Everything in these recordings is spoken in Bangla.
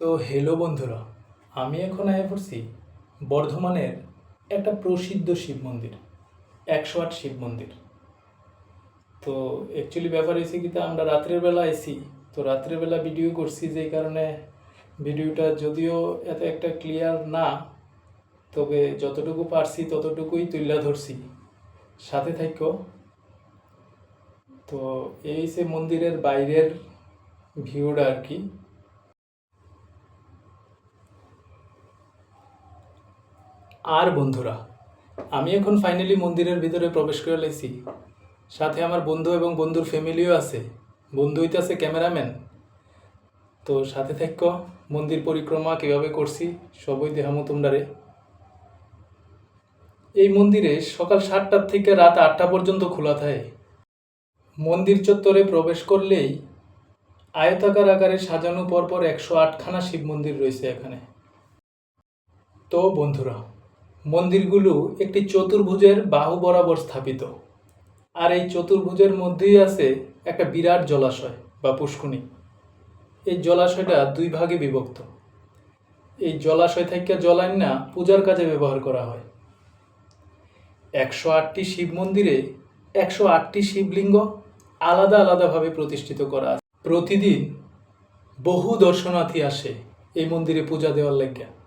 তো হ্যালো বন্ধুরা, আমি এখন আয়া পড়ছি বর্ধমানের একটা প্রসিদ্ধ শিব মন্দির একশো আট শিব মন্দির। তো অ্যাকচুয়ালি ব্যাপার হয়েছে কি আমরা রাত্রের বেলা আইছি, তো রাত্রের বেলা ভিডিও করছি যেই কারণে ভিডিওটা যদিও এত একটা ক্লিয়ার না, তবে যতটুকু পারছি ততটুকুই তুইলা ধরছি। সাথে থাইকো। তো এই সে মন্দিরের বাইরের ভিউটা আর কি আর বন্ধুরা, আমি এখন ফাইনালি মন্দিরের ভিতরে প্রবেশ করে লেছি। সাথে আমার বন্ধু এবং বন্ধুর ফ্যামিলিও আছে। বন্ধু হইতেছে ক্যামেরাম্যান। তো সাথে থাক্য মন্দির পরিক্রমা কীভাবে করছি, সবই দেখামো তোমরারে। এই মন্দিরে সকাল সাতটার থেকে রাত আটটা পর্যন্ত খোলা থাকে। মন্দির চত্বরে প্রবেশ করলেই আয়তাকার আকারে সাজানো পরপর একশো আটখানা শিব মন্দির রয়েছে এখানে। তো বন্ধুরা মন্দিরগুলো একটি চতুর্ভুজের বাহু বরাবর স্থাপিত। আর এই চতুর্ভুজের মধ্যেই আছে একটা বিরাট জলাশয় বা পুষ্কুনি এই জলাশয়টা দুই ভাগে বিভক্ত। এই জলাশয় থেকে জলাইন না পূজার কাজে ব্যবহার করা হয়। একশো আটটি শিব মন্দিরে একশো আটটি শিবলিঙ্গ আলাদা আলাদাভাবে প্রতিষ্ঠিত করা আছে। প্রতিদিন বহু দর্শনার্থী আসে এই মন্দিরে পূজা দেওয়ার লাগে।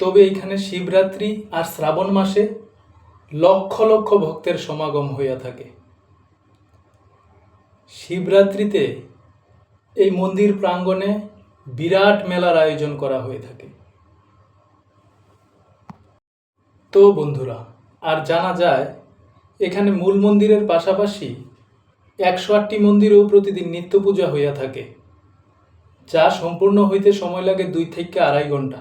তবে এখানে শিবরাত্রি আর শ্রাবণ মাসে লক্ষ লক্ষ ভক্তের সমাগম হইয়া থাকে। শিবরাত্রিতে এই মন্দির প্রাঙ্গণে বিরাট মেলার আয়োজন করা হয়ে থাকে। তো বন্ধুরা, আর জানা যায়, এখানে মূল মন্দিরের পাশাপাশি একশো আটটি মন্দিরেও প্রতিদিন নিত্য পূজা হইয়া থাকে, যা সম্পূর্ণ হইতে সময় লাগে দুই থেকে আড়াই ঘণ্টা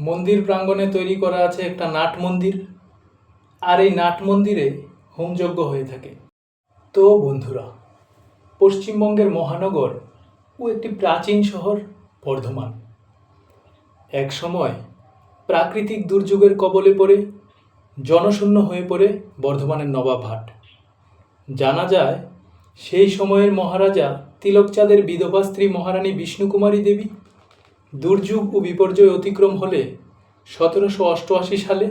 মন্দির প্রাঙ্গণে তৈরি করা আছে একটা নাট মন্দির। আর এই নাট মন্দিরে হোমযজ্ঞ হয়ে থাকে। তো বন্ধুরা, পশ্চিমবঙ্গের মহানগর ও একটি প্রাচীন শহর বর্ধমান। এক সময় প্রাকৃতিক দুর্যোগের কবলে পড়ে, জনশূন্য হয়ে পড়ে বর্ধমানের নবাবহাট জানা যায়, সেই সময়ের মহারাজা তিলকচাঁদের বিধবা স্ত্রী মহারানী বিষ্ণুকুমারী দেবী দুর্যোগ ও বিপর্যয় অতিক্রম হলে সতেরোশো অষ্টআশি সালে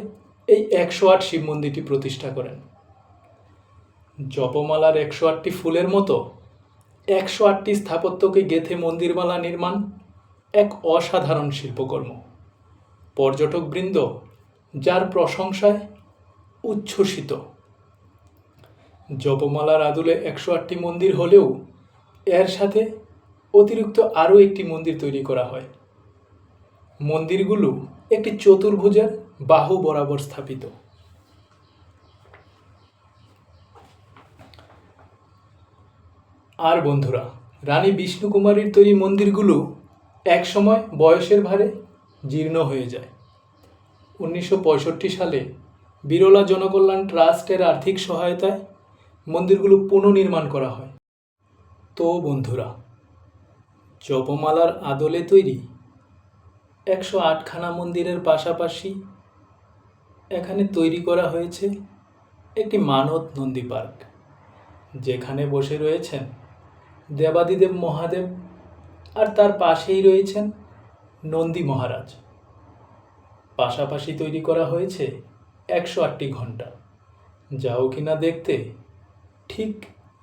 এই একশো আট শিব মন্দিরটি প্রতিষ্ঠা করেন। জপমালার একশো আটটি ফুলের মতো একশো আটটি স্থাপত্যকে গেথে মন্দিরমালা নির্মাণ এক অসাধারণ শিল্পকর্ম। পর্যটকবৃন্দ যার প্রশংসায় উচ্ছ্বসিত। জপমালার আদলে একশো আটটি মন্দির হলেও এর সাথে অতিরিক্ত আরও একটি মন্দির তৈরি করা হয়। মন্দিরগুলো একটি চতুর্ভুজের বাহু বরাবর স্থাপিত। আর বন্ধুরা, রানী বিষ্ণুকুমারীর তৈরি মন্দিরগুলো একসময় বয়সের ভারে জীর্ণ হয়ে যায়। উনিশশো পঁয়ষট্টি সালে বিরলা জনকল্যাণ ট্রাস্টের আর্থিক সহায়তায় মন্দিরগুলো পুনর্নির্মাণ করা হয়। তো বন্ধুরা, জপমালার আদলে তৈরি একশো আটখানা মন্দিরের পাশাপাশি এখানে তৈরি করা হয়েছে একটি মানত নন্দী পার্ক, যেখানে বসে রয়েছেন দেবাদিদেব মহাদেব আর তার পাশেই রয়েছেন নন্দী মহারাজ। পাশাপাশি তৈরি করা হয়েছে একশো আটটি ঘণ্টা যাও কিনা দেখতে ঠিক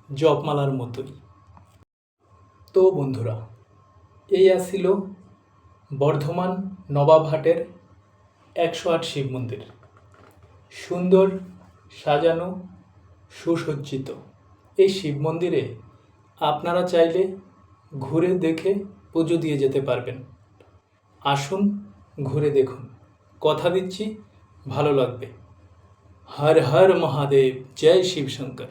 জপমালার মতোই। তো বন্ধুরা, এই আসছিল বর্ধমান নবাবহাটের একশো আট শিব মন্দির। সুন্দর, সাজানো, সুসজ্জিত। এই শিব মন্দিরে আপনারা চাইলে ঘুরে দেখে পুজো দিয়ে যেতে পারবেন। আসুন, ঘুরে দেখুন। কথা দিচ্ছি, ভালো লাগবে। হর হর মহাদেব, জয় শিবশঙ্কর